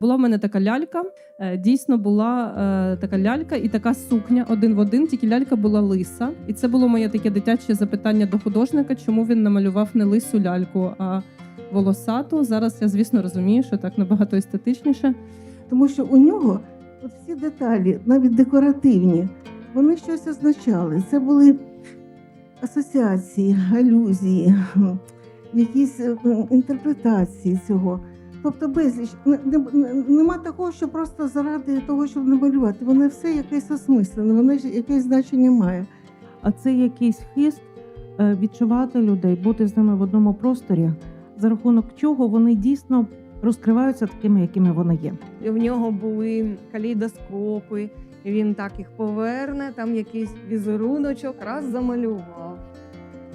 Була в мене така лялька. е, Дійсно була е, така лялька і така сукня один в один, тільки лялька була лиса. І це було моє таке дитяче запитання до художника, чому він намалював не лису ляльку, а волосату. Зараз я, звісно, розумію, що так набагато естетичніше. Тому що у нього от всі деталі, навіть декоративні, вони щось означали. Це були асоціації, алюзії, якісь е, інтерпретації цього. Тобто безліч Не- не- не- нема такого, що просто заради того, щоб намалювати. Воно все якесь осмислене, воно ж якесь значення має. а це якийсь хист е, відчувати людей, бути з ними в одному просторі, за рахунок чого вони дійсно розкриваються такими, якими вони є. В нього були калейдоскопи, і він так їх поверне, там якийсь візеруночок раз замалював.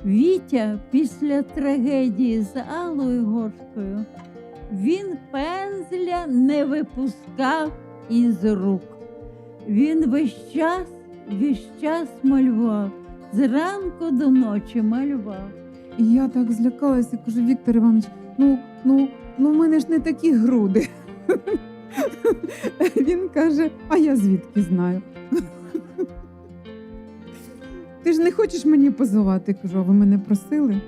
Вітя після трагедії з Аллою Горською він пензля не випускав із рук. Він весь час, весь час малював, зранку до ночі малював. І я так злякалася, кажу, Віктор Іванович, ну, ну, ну в мене ж не такі груди. Він каже, а я звідки знаю. Ти ж не хочеш мені позувати? Кажу, а ви мене просили?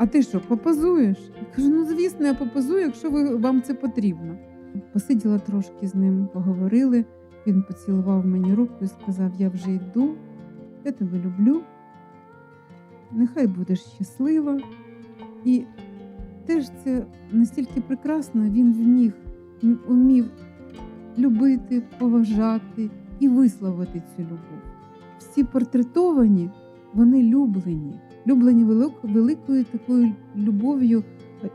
А ти що, попозуєш? Я кажу, ну звісно, я попозую, якщо ви, вам це потрібно. Посиділа трошки з ним, поговорили. Він поцілував мені руку і сказав: Я вже йду, я тебе люблю. Нехай будеш щаслива. І теж це настільки прекрасно, він вміг, умів любити, поважати і висловити цю любов. Всі портретовані, вони люблені, люблені великою такою любов'ю е,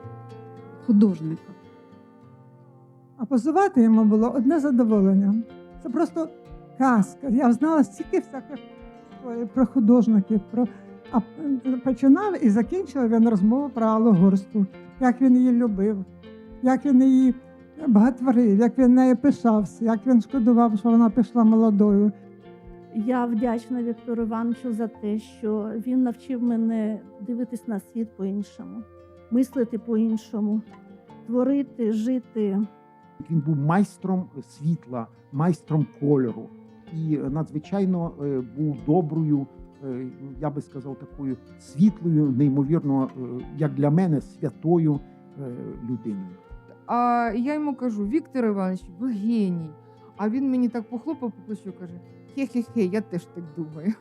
художника. А позувати йому було одне задоволення. Це просто казка. Я знала стільки всяких про художників, про а е, починав і закінчив він розмову про Аллу Горсту, як він її любив, як він її багатворив, як він нею пишався, як він шкодував, що вона пішла молодою. Я вдячна Віктору Івановичу за те, що він навчив мене дивитись на світ по-іншому, мислити по-іншому, творити, жити. Він був майстром світла, майстром кольору і надзвичайно е, був доброю, е, я би сказав, такою світлою, неймовірно, е, як для мене, святою людиною. А я йому кажу: Віктор Іванович, ви геній. А він мені так похлопав по плечу каже: Хе-хе-хе, я теж так думаю.